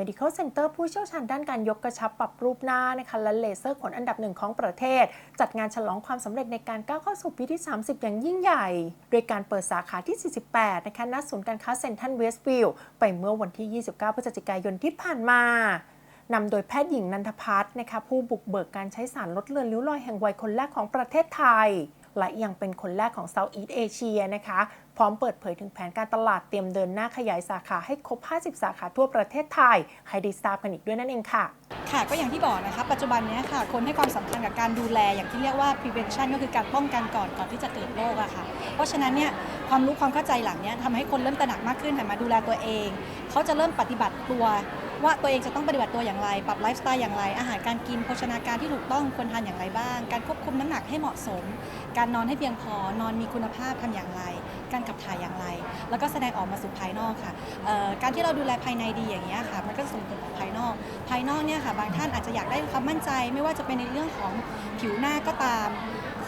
Medical Center ผู้เชี่ยวชาญด้านการยกกระชับปรับรูปหน้านะคะและเลเซอร์ขนอันดับหนึ่งของประเทศ จัดงานฉลองความสำเร็จในการก้าวเข้าสู่ปีที่ 30 อย่างยิ่งใหญ่ โดยการเปิดสาขาที่ 48 นะคะณศูนย์การค้าเซ็นทรัลเวสต์วิลล์ไปเมื่อวันที่ 29 พฤศจิกายนที่ผ่านมานำโดยแพทย์หญิงนันทพัฒน์นะคะผู้บุกเบิกการใช้สารลดเลือนริ้วรอยแห่งวัยคนแรกของประเทศไทย และยังเป็นคนแรกของ Southeast Asia นะคะ พร้อมเปิดเผยถึงแผนการตลาดเตรียมเดินหน้าขยายสาขาให้ครบ 50 สาขาทั่วประเทศไทย ให้ได้ทราบกันอีกด้วยนั่นเองค่ะ ค่ะก็อย่างที่บอกนะคะ ปัจจุบันนี้ค่ะ คนให้ความสำคัญกับการดูแลอย่างที่เรียกว่า prevention ก็คือการป้องกันก่อนก่อนที่จะเกิดโรคอะค่ะ เพราะฉะนั้นเนี่ย ความรู้ความเข้าใจหลังเนี้ยทำให้คนเริ่มตระหนักมากขึ้นหันมาดูแลตัวเอง เขาจะเริ่มปฏิบัติตัว ว่าตัวเองจะต้องปฏิบัติตัวอย่างไร ปรับไลฟ์สไตล์อย่างไร อาหารการกินโภชนาการที่ถูกต้องควรทานอย่างไรบ้าง การควบคุมน้ำหนักให้เหมาะสม การนอนให้เพียงพอนอนมีคุณภาพทำอย่างไร การขับถ่ายอย่างไร แล้วก็แสดงออกมาสู่ภายนอกค่ะการที่เราดูแลภายในดีอย่างนี้ยค่ะมันก็ส่งผลต่อภายนอก ภายนอกเนี่ยค่ะบางท่านอาจจะอยากได้ความมั่นใจ ไม่ว่าจะเป็นในเรื่องของผิวหน้าก็ตาม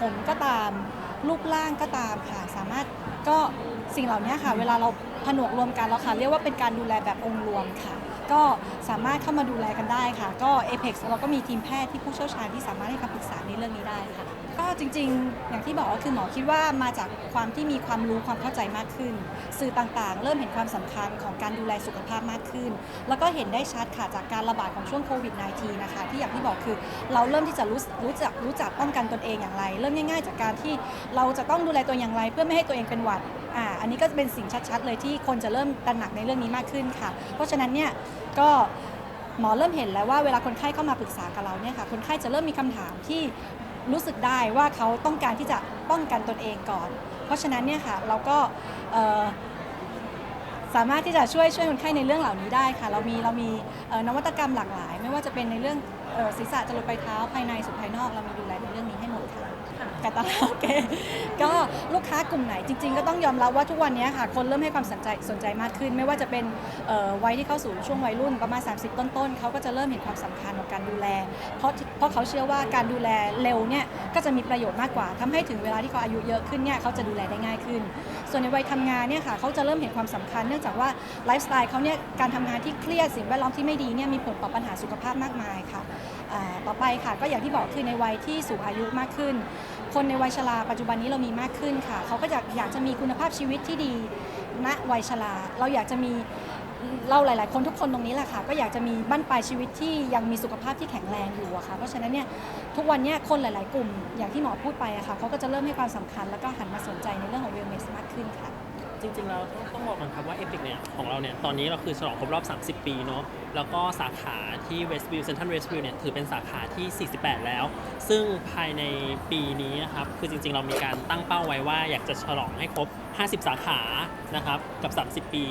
ผมก็ตามรูปร่างก็ตามค่ะสามารถ ก็สิ่งเหล่านี้ค่ะ เวลาเราผนวกรวมกันแล้วค่ะ เรียกว่าเป็นการดูแลแบบองค์รวมค่ะ ก็สามารถเข้ามาดูแลกันได้ค่ะ ก็ Apex เราก็มีทีมแพทย์ที่ผู้เชี่ยวชาญที่สามารถให้คำปรึกษาในเรื่องนี้ได้ค่ะ ก็จริงๆ อย่างที่บอกก็คือหมอคิดว่ามาจากความที่มีความรู้ความเข้าใจมากขึ้น สื่อต่างๆ เริ่มเห็นความสำคัญของการดูแลสุขภาพมากขึ้น แล้วก็เห็นได้ชัดค่ะจากการระบาดของช่วงโควิด -19 นะคะ ที่อย่างที่บอกคือเราเริ่มที่จะรู้รู้จักรู้จักป้องกันตนเองอย่างไร เริ่มง่าย ๆ จากการที่เราจะต้องดูแลตัวอย่างไร เพื่อไม่ให้ตัวเองเป็นหวัดอ่าอันนี้ก็จะเป็นสิ่งชัดๆ เลยที่คนจะเริ่มตระหนักในเรื่องนี้มากขึ้นค่ะ เพราะฉะนั้นเนี่ยก็หมอเริ่มเห็นแล้วว่าเวลาคนไข้เข้ามาปรึกษากับเราเนี่ยค่ะคนไข้จะเริ่มมีคำถามที่ รู้สึกได้ว่าเขาต้องการที่จะป้องกันตนเองก่อน เพราะฉะนั้นเนี่ยค่ะเราก็สามารถที่จะช่วยช่วยคนไข้ในเรื่องเหล่านี้ได้ค่ะ เรามีเรามีนวัตกรรมหลากหลาย ไม่ว่าจะเป็นในเรื่อง อ่อศีรษะจรดปลายเท้าภายในสู่ภายนอกเรามีดูแลในเรื่องนี้ให้หมดค่ะกาตาโอเคก็ลูกค้ากลุ่มไหนจริง ๆ ก็ต้องยอมรับว่าทุกวันนี้ค่ะ คนเริ่มให้ความสนใจสนใจมากขึ้น ไม่ว่าจะเป็นวัยที่เข้าสู่ช่วงวัยรุ่นประมาณ 30 ต้นๆเขาก็จะเริ่มเห็นความสำคัญของการดูแล เพราะเพราะเขาเชื่อว่าการดูแลเร็วเนี่ยก็จะมีประโยชน์มากกว่าทำให้ถึงเวลาที่เขาอายุเยอะขึ้นเนี่ยเขาจะดูแลได้ง่ายขึ้น ส่วนในวัยทำงานเนี่ยค่ะเขาจะเริ่มเห็นความสำคัญ เนื่องจากว่าไลฟ์สไตล์เขาเนี่ยการทำงานที่เครียดสิ่งแวดล้อมที่ไม่ดีเนี่ยมีผลต่อปัญหาสุขภาพมากมายค่ะต่อไปค่ะ ก็อย่างที่บอกคือในวัยที่สูงอายุมากขึ้น คนในวัยชราปัจจุบันนี้เรามีมากขึ้นค่ะ เขาก็จะอยากจะมีคุณภาพชีวิตที่ดีณวัยชราเราอยากจะมีเราหลาย ๆ คนทุกคนตรงนี้แหละค่ะ ก็อยากจะมีบั้นปลายชีวิตที่ยังมีสุขภาพที่แข็งแรงอยู่อะค่ะ เพราะฉะนั้นเนี่ยทุกวันเนี้คนหลาย ๆ กลุ่มอย่างที่หมอพูดไปอะค่ะเขาก็จะเริ่มให้ความสำคัญแล้วก็หันมาสนใจในเรื่องของ wellness มากขึ้นค่ะ จริงๆแล้วต้องต้องบอกก่อนครับว่าเอพิกเนี่ยของเราเนี่ยตอนนี้เราคือฉลองครบรอบ 30 ปีเนาะแล้วก็สาขาที่เวสต์วิวเซนทรันเวสต์วิวเนี่ยถือเป็นสาขาที่ 48 แล้ว ซึ่งภายในปีนี้นะครับคือจริงๆ เรามีการตั้งเป้าไว้ว่าอยากจะฉลองให้ครบ 50 สาขานะครับกับ 30 ปี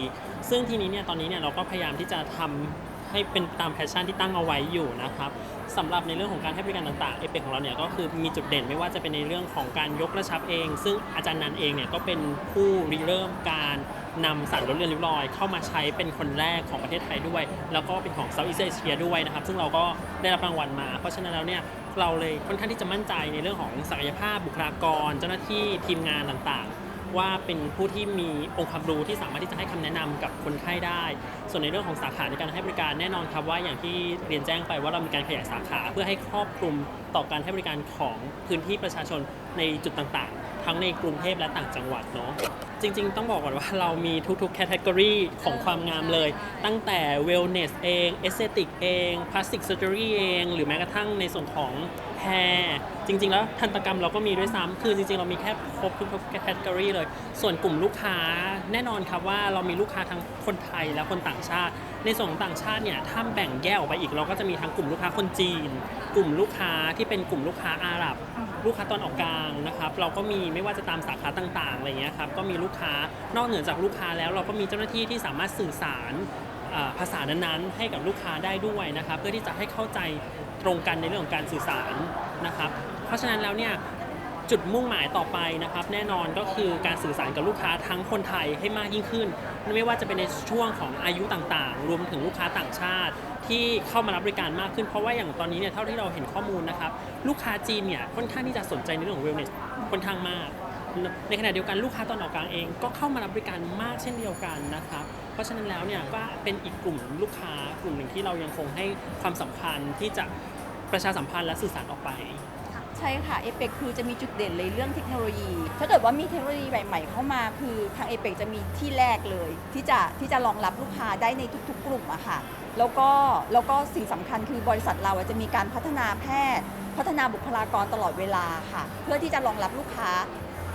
ซึ่งทีนี้เนี่ยตอนนี้เนี่ยเราก็พยายามที่จะทำ ให้เป็นตามแพชชั่นที่ตั้งเอาไว้อยู่นะครับสำหรับในเรื่องของการให้บริการต่างๆเอเปของเราเนี่ยก็คือมีจุดเด่นไม่ว่าจะเป็นในเรื่องของการยกกระชับเอง ซึ่งอาจารย์นันเองเนี่ยก็เป็นผู้ริเริ่มการนำสารลดเลือนริ้วรอย เข้ามาใช้เป็นคนแรกของประเทศไทยด้วย แล้วก็เป็นของ Southeast Asia ด้วยนะครับ ซึ่งเราก็ได้รับรางวัลมา เพราะฉะนั้นแล้วเนี่ยเราเลยค่อนข้างที่จะมั่นใจในเรื่องของศักยภาพบุคลากร เจ้าหน้าที่ทีมงานต่างๆ ว่าเป็นผู้ที่มีองค์ความรู้ที่สามารถที่จะให้คำแนะนำกับคนไข้ได้ ส่วนในเรื่องของสาขาในการให้บริการแน่นอนครับว่าอย่างที่เรียนแจ้งไปว่าเรามีการขยายสาขาเพื่อให้ครอบคลุมต่อการให้บริการของพื้นที่ประชาชนในจุดต่างๆ ทั้งในกรุงเทพและต่างจังหวัดเนาะจริง ๆ ต้องบอกก่อนว่าเรามีทุกๆแคตตากรีของความงามเลย ตั้งแต่ wellness เอง aesthetic เอง plastic surgery เอง หรือแม้กระทั่งในส่วนของ hair จริง ๆ แล้วทันตกรรมเราก็มีด้วยซ้ำคือจริง ๆ เรามีแค่ครบทุกแคตตากรีเลย ส่วนกลุ่มลูกค้าแน่นอนครับว่าเรามีลูกค้าทั้งคนไทยและคนต่างชาติ ในส่วนของต่างชาติเนี่ยถ้าแบ่งแยกออกไปอีกเราก็จะมีทั้งกลุ่มลูกค้าคนจีน กลุ่มลูกค้าที่เป็นกลุ่มลูกค้าอาหรับ ลูกค้าตอนออกกลางนะครับเราก็มีไม่ว่าจะตามสาขาต่างๆอะไรเงี้ยครับก็มีลูกค้านอกเหนือจากลูกค้าแล้วเราก็มีเจ้าหน้าที่ที่สามารถสื่อสารภาษานั้นๆ ให้กับลูกค้าได้ด้วยนะครับเพื่อที่จะให้เข้าใจ ตรงกันในเรื่องของการสื่อสารนะครับ เพราะฉะนั้นแล้วเนี่ยจุดมุ่งหมายต่อไปนะครับ แน่นอนก็คือการสื่อสารกับลูกค้าทั้งคนไทยให้มากยิ่งขึ้น ไม่ว่าจะเป็นในช่วงของอายุต่างๆ รวมถึงลูกค้าต่างชาติ ที่เข้ามารับบริการมากขึ้นเพราะว่าอย่างตอนนี้เนี่ยเท่าที่เราเห็นข้อมูลนะครับ ลูกค้าจีนเนี่ยค่อนข้างที่จะสนใจในเรื่องของ wellness ค่อนข้างมาก ในขณะเดียวกันลูกค้าตอนออกกลางเองก็เข้ามารับบริการมากเช่นเดียวกันนะครับ เพราะฉะนั้นแล้วเนี่ยก็เป็นอีกกลุ่มลูกค้ากลุ่มหนึ่งที่เรายังคงให้ความสำคัญที่จะประชาสัมพันธ์และสื่อสารออกไปใช่ค่ะเอเปกคือจะมีจุดเด่นเลยเรื่องเทคโนโลยี ถ้าเกิดว่ามีเทคโนโลยีใหม่ๆเข้ามา คือทางเอเปกจะมีที่แรกเลย ที่จะที่จะรองรับลูกค้าได้ในทุก ๆ กลุ่มอะค่ะแล้วก็แล้วก็สิ่งสำคัญคือบริษัทเราอะจะมีการพัฒนาแพทย์ พัฒนาบุคลากรตลอดเวลาค่ะ เพื่อที่จะรองรับลูกค้า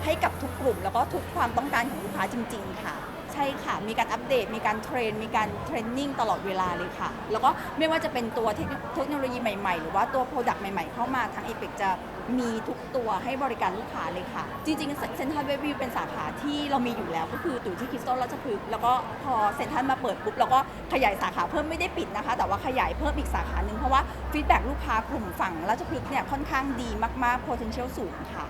ให้กับทุกกลุ่ม แล้วก็ทุกความต้องการของลูกค้าจริง ๆ ค่ะ ใช่ค่ะ มีการอัปเดต มีการเทรน มีการเทรนนิ่งตลอดเวลาเลยค่ะ แล้วก็ไม่ว่าจะเป็นตัวเทคโนโลยีใหม่ๆ หรือว่าตัวโปรดักต์ใหม่ๆ เข้ามาทางเอเปกจะมีทุกตัวให้บริการลูกค้าเลยค่ะ จริงๆเซ็นทรัลเวบิวเป็นสาขาที่เรามีอยู่แล้วก็คือตู่ที่คริสตัลราชพฤกษ์แล้วก็พอเซ็นทรัลมาเปิดปุ๊บเราก็ขยายสาขาเพิ่มไม่ได้ปิดนะคะ แต่ว่าขยายเพิ่มอีกสาขาหนึ่งเพราะว่าฟีดแบ็ลูกค้ากลุ่มฝั่งราชพฤกษ์เนี่ยค่อนข้างดีมากๆ potential สูงค่ะ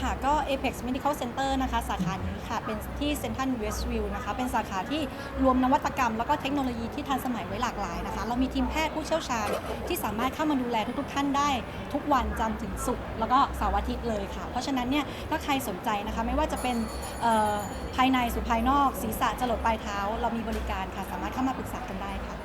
ค่ะก็ Apex Medical Center นะคะ สาขานี้ค่ะ เป็นที่ Central Westview นะคะ เป็นสาขาที่รวมนวัตกรรม แล้วก็เทคโนโลยีที่ทันสมัยไว้หลากหลายนะคะ เรามีทีมแพทย์ผู้เชี่ยวชาญที่สามารถเข้ามาดูแลทุกๆท่านได้ ทุกวันจันทร์ถึงศุกร์แล้วก็เสาร์อาทิตย์เลยค่ะ เพราะฉะนั้นเนี่ยถ้าใครสนใจนะคะ ไม่ว่าจะเป็นภายในสู่ภายนอกศีรษะจรดปลายเท้า เรามีบริการค่ะ สามารถเข้ามาปรึกษากันได้ค่ะ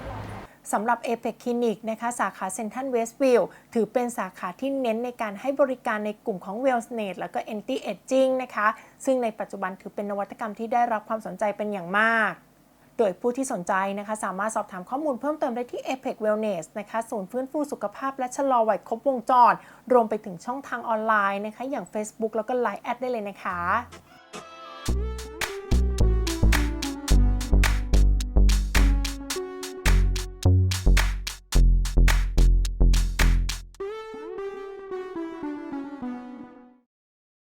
สำหรับ Apex Clinic นะคะสาขาเซนทรัลเวสต์วิวถือเป็นสาขาที่เน้นในการให้บริการในกลุ่มของ Wellness แล้วก็ Anti Aging นะคะ ซึ่งในปัจจุบันถือเป็นนวัตกรรมที่ได้รับความสนใจเป็นอย่างมาก โดยผู้ที่สนใจนะคะ สามารถสอบถามข้อมูลเพิ่มเติมได้ที่ Apex Wellness นะคะศูนย์ฟื้นฟูสุขภาพและชะลอวัยครบวงจร รวมไปถึงช่องทางออนไลน์นะคะ อย่าง Facebook แล้วก็ Line แอดได้เลยนะคะ